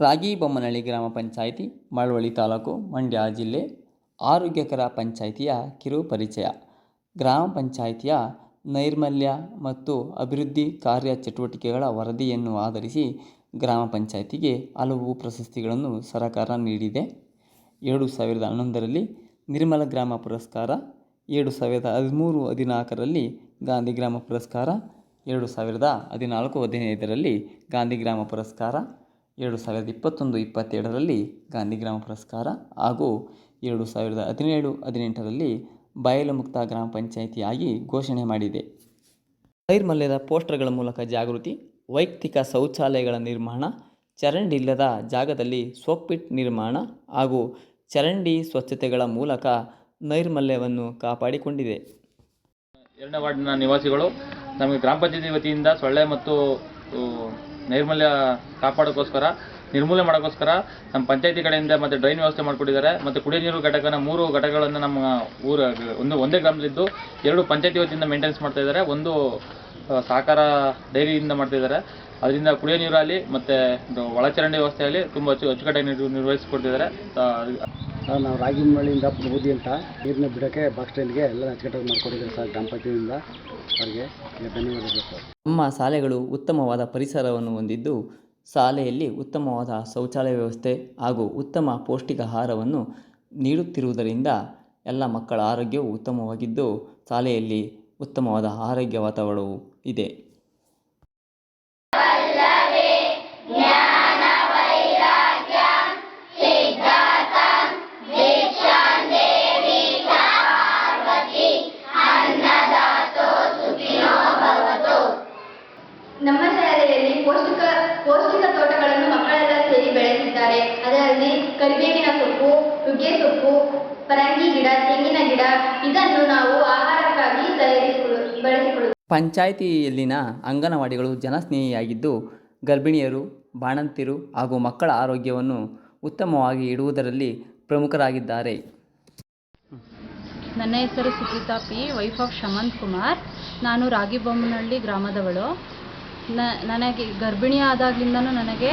ರಾಗಿಬೊಮ್ಮನಹಳ್ಳಿ ಗ್ರಾಮ ಪಂಚಾಯಿತಿ, ಮಳವಳ್ಳಿ ತಾಲೂಕು, ಮಂಡ್ಯ ಜಿಲ್ಲೆ ಆರೋಗ್ಯಕರ ಪಂಚಾಯಿತಿಯ ಕಿರು ಪರಿಚಯ. ಗ್ರಾಮ ಪಂಚಾಯಿತಿಯ ನೈರ್ಮಲ್ಯ ಮತ್ತು ಅಭಿವೃದ್ಧಿ ಕಾರ್ಯ ಚಟುವಟಿಕೆಗಳ ವರದಿಯನ್ನು ಆಧರಿಸಿ ಗ್ರಾಮ ಪಂಚಾಯಿತಿಗೆ ಹಲವು ಪ್ರಶಸ್ತಿಗಳನ್ನು ಸರಕಾರ ನೀಡಿದೆ. ಎರಡು ಸಾವಿರದ ಹನ್ನೊಂದರಲ್ಲಿ ನಿರ್ಮಲ ಗ್ರಾಮ ಪುರಸ್ಕಾರ, ಎರಡು ಸಾವಿರದ ಹದಿಮೂರು ಹದಿನಾಲ್ಕರಲ್ಲಿ ಗಾಂಧಿ ಗ್ರಾಮ ಪುರಸ್ಕಾರ, ಎರಡು ಸಾವಿರದ ಹದಿನಾಲ್ಕು ಹದಿನೈದರಲ್ಲಿ ಗಾಂಧಿ ಗ್ರಾಮ ಪುರಸ್ಕಾರ ಎರಡು ಸಾವಿರದ ಇಪ್ಪತ್ತೊಂದು ಇಪ್ಪತ್ತೆರಡರಲ್ಲಿ ಗಾಂಧಿ ಗ್ರಾಮ ಪುರಸ್ಕಾರ ಹಾಗೂ ಎರಡು ಸಾವಿರದ ಹದಿನೇಳು ಹದಿನೆಂಟರಲ್ಲಿ ಬಯಲು ಮುಕ್ತ ಗ್ರಾಮ ಪಂಚಾಯಿತಿಯಾಗಿ ಘೋಷಣೆ ಮಾಡಿದೆ. ನೈರ್ಮಲ್ಯದ ಪೋಸ್ಟರ್ಗಳ ಮೂಲಕ ಜಾಗೃತಿ ವೈಯಕ್ತಿಕ ಶೌಚಾಲಯಗಳ ನಿರ್ಮಾಣ ಚರಂಡಿ ಇಲ್ಲದ ಜಾಗದಲ್ಲಿ ಸೋಪ್ಪಿಟ್ ನಿರ್ಮಾಣ ಹಾಗೂ ಚರಂಡಿ ಸ್ವಚ್ಛತೆಗಳ ಮೂಲಕ ನೈರ್ಮಲ್ಯವನ್ನು ಕಾಪಾಡಿಕೊಂಡಿದೆ. ಎರಡನೇ ವಾರ್ಡ್ನ ನಿವಾಸಿಗಳು ನಮಗೆ ಗ್ರಾಮ ಪಂಚಾಯತಿ ವತಿಯಿಂದ ಸೊಳ್ಳೆ ಮತ್ತು ನೈರ್ಮಲ್ಯ ಕಾಪಾಡೋಕ್ಕೋಸ್ಕರ ನಿರ್ಮೂಲನೆ ಮಾಡೋಕ್ಕೋಸ್ಕರ ನಮ್ಮ ಪಂಚಾಯಿತಿ ಕಡೆಯಿಂದ ಮತ್ತು ಡ್ರೈನ್ ವ್ಯವಸ್ಥೆ ಮಾಡಿಕೊಟ್ಟಿದ್ದಾರೆ. ಮತ್ತು ಕುಡಿಯೋ ನೀರು ಘಟಕನ ಮೂರು ಘಟಕಗಳನ್ನು ನಮ್ಮ ಊರ, ಒಂದು ಒಂದೇ ಗ್ರಾಮದಲ್ಲಿದ್ದು, ಎರಡು ಪಂಚಾಯಿತಿ ವತಿಯಿಂದ ಮೇಂಟೆನೆನ್ಸ್ ಮಾಡ್ತಾ ಇದ್ದಾರೆ. ಒಂದು ಸಹಕಾರ ಡೈರಿಯಿಂದ ಮಾಡ್ತಾ ಇದ್ದಾರೆ. ಅದರಿಂದ ಕುಡಿಯೋ ನೀರಾಗಲಿ ಮತ್ತು ಒಳಚರಂಡಿ ವ್ಯವಸ್ಥೆ ಆಗಲಿ ತುಂಬ ಅಚ್ಚು ಅಚ್ಚುಕಟ್ಟಾಗಿ ನಿರ್ವ ನಿರ್ವಹಿಸಿಕೊಡ್ತಿದ್ದಾರೆ ನಾವು ರಾಗಿಮಳ್ಳಿಯಿಂದ ಪ್ರಬುದ್ಧಿ ಅಂತ ನೀರನ್ನ ಬಿಡೋಕ್ಕೆ ಬಾಕ್ಸ್ ಸ್ಟ್ಯಾಂಡ್ಗೆ ಎಲ್ಲ ಅಚ್ಚುಕಟ್ಟಾಗಿ ಮಾಡಿಕೊಟ್ಟಿದ್ದಾರೆ ಸರ್ ಗ್ರಾಮ ಪಂಚಾಯತಿಯಿಂದ ಅವರಿಗೆ ಧನ್ಯವಾದಗಳು ಸರ್. ನಮ್ಮ ಶಾಲೆಗಳು ಉತ್ತಮವಾದ ಪರಿಸರವನ್ನು ಹೊಂದಿದ್ದು, ಶಾಲೆಯಲ್ಲಿ ಉತ್ತಮವಾದ ಶೌಚಾಲಯ ವ್ಯವಸ್ಥೆ ಹಾಗೂ ಉತ್ತಮ ಪೌಷ್ಟಿಕ ಆಹಾರವನ್ನು ನೀಡುತ್ತಿರುವುದರಿಂದ ಎಲ್ಲ ಮಕ್ಕಳ ಆರೋಗ್ಯವು ಉತ್ತಮವಾಗಿದ್ದು, ಶಾಲೆಯಲ್ಲಿ ಉತ್ತಮವಾದ ಆರೋಗ್ಯ ವಾತಾವರಣವು ಇದೆ. ಬೆಳೆಸಿದ್ದಾರೆ ಅದರಲ್ಲಿ ಕರಿಬೇವಿನ ಸೊಪ್ಪು ನುಗ್ಗೆ ಸೊಪ್ಪು ಪರಂಗಿ ಗಿಡ ತೆಂಗಿನ ಗಿಡ ಇದನ್ನು ನಾವು ಆಹಾರಕ್ಕಾಗಿ ತಯಾರಿಸಿಕೊಳ್ಳು ಬಳಸಿಕೊಳ್ಳುತ್ತೇವೆ. ಪಂಚಾಯಿತಿಯಲ್ಲಿನ ಅಂಗನವಾಡಿಗಳು ಜನಸ್ನೇಹಿಯಾಗಿದ್ದು ಗರ್ಭಿಣಿಯರು ಬಾಣಂತಿರು ಹಾಗೂ ಮಕ್ಕಳ ಆರೋಗ್ಯವನ್ನು ಉತ್ತಮವಾಗಿ ಇಡುವುದರಲ್ಲಿ ಪ್ರಮುಖರಾಗಿದ್ದಾರೆ. ನನ್ನ ಹೆಸರು Supreetha P wife of Shamanth Kumar. ನಾನು ರಾಗಿಬೊಮ್ಮನಹಳ್ಳಿ ಗ್ರಾಮದವಳು. ನ ನನಗೆ ಗರ್ಭಿಣಿ ಆದಾಗ್ಲಿಂದನೂ ನನಗೆ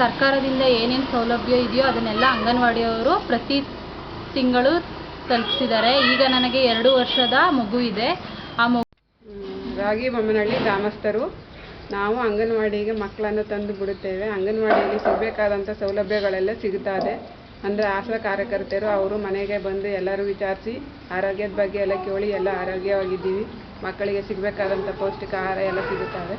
ಸರ್ಕಾರದಿಂದ ಏನೇನು ಸೌಲಭ್ಯ ಇದೆಯೋ ಅದನ್ನೆಲ್ಲ ಅಂಗನವಾಡಿಯವರು ಪ್ರತಿ ತಿಂಗಳು ತಲುಪಿಸಿದ್ದಾರೆ. ಈಗ ನನಗೆ ಎರಡು ವರ್ಷದ ಮಗು ಇದೆ. ಆ ಮಗು ರಾಗಿ ಬೊಮ್ಮನಹಳ್ಳಿ ಗ್ರಾಮಸ್ಥರು ನಾವು ಅಂಗನವಾಡಿಗೆ ಮಕ್ಕಳನ್ನು ತಂದು ಬಿಡುತ್ತೇವೆ. ಅಂಗನವಾಡಿಯಲ್ಲಿ ಸಿಗಬೇಕಾದಂಥ ಸೌಲಭ್ಯಗಳೆಲ್ಲ ಸಿಗುತ್ತದೆ ಅಂದರೆ ಆಶಾ ಕಾರ್ಯಕರ್ತೆಯರು ಅವರು ಮನೆಗೆ ಬಂದು ಎಲ್ಲರೂ ವಿಚಾರಿಸಿ ಆರೋಗ್ಯದ ಬಗ್ಗೆ ಎಲ್ಲ ಕೇಳಿ ಎಲ್ಲ ಆರೋಗ್ಯವಾಗಿದ್ದೀವಿ. ಮಕ್ಕಳಿಗೆ ಸಿಗಬೇಕಾದಂಥ ಪೌಷ್ಟಿಕ ಆಹಾರ ಎಲ್ಲ ಸಿಗುತ್ತದೆ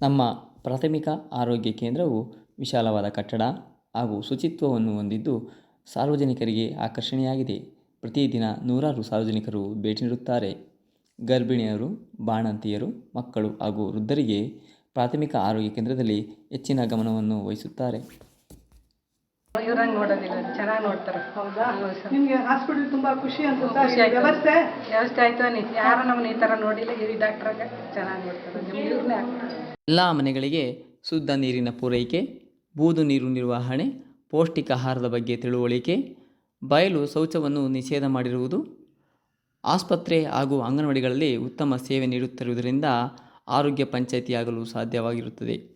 ನಮ್ಮ ಪ್ರಾಥಮಿಕ ಆರೋಗ್ಯ ಕೇಂದ್ರವು ವಿಶಾಲವಾದ ಕಟ್ಟಡ ಹಾಗೂ ಶುಚಿತ್ವವನ್ನು ಹೊಂದಿದ್ದು ಸಾರ್ವಜನಿಕರಿಗೆ ಆಕರ್ಷಣೆಯಾಗಿದೆ. ಪ್ರತಿದಿನ ನೂರಾರು ಸಾರ್ವಜನಿಕರು ಭೇಟಿ ನೀಡುತ್ತಾರೆ. ಗರ್ಭಿಣಿಯರು, ಬಾಣಂತಿಯರು, ಮಕ್ಕಳು ಹಾಗೂ ವೃದ್ಧರಿಗೆ ಪ್ರಾಥಮಿಕ ಆರೋಗ್ಯ ಕೇಂದ್ರದಲ್ಲಿ ಹೆಚ್ಚಿನ ಗಮನವನ್ನು ವಹಿಸುತ್ತಾರೆ. ಇವ್ರಂಗೆ ನೋಡೋದಿಲ್ಲ ಚೆನ್ನಾಗಿ ನೋಡ್ತಾರೆ. ಹೌದಾ? ನಿಮಗೆ ಹಾಸ್ಪಿಟಲ್ ತುಂಬಾ ಖುಷಿ ಖುಷಿ ಆಯ್ತು. ವ್ಯವಸ್ಥೆ? ಆಯ್ತು ನೀ ಯಾರು ನಮ್ಮನ್ನ ಈ ತರ ನೋಡಿಲ್ಲ ಈ ಡಾಕ್ಟ್ರಾಗ ಚೆನ್ನಾಗಿ ನೋಡ್ತಾರೆ. ಎಲ್ಲ ಮನೆಗಳಿಗೆ ಶುದ್ಧ ನೀರಿನ ಪೂರೈಕೆ ಬೂದು ನೀರು ನಿರ್ವಹಣೆ ಪೌಷ್ಟಿಕ ಆಹಾರದ ಬಗ್ಗೆ ತಿಳುವಳಿಕೆ ಬಯಲು ಶೌಚವನ್ನು ನಿಷೇಧ ಮಾಡಿರುವುದು ಆಸ್ಪತ್ರೆ ಹಾಗೂ ಅಂಗನವಾಡಿಗಳಲ್ಲಿ ಉತ್ತಮ ಸೇವೆ ನೀಡುತ್ತಿರುವುದರಿಂದ ಆರೋಗ್ಯ ಪಂಚಾಯಿತಿಯಾಗಲು ಸಾಧ್ಯವಾಗಿರುತ್ತದೆ.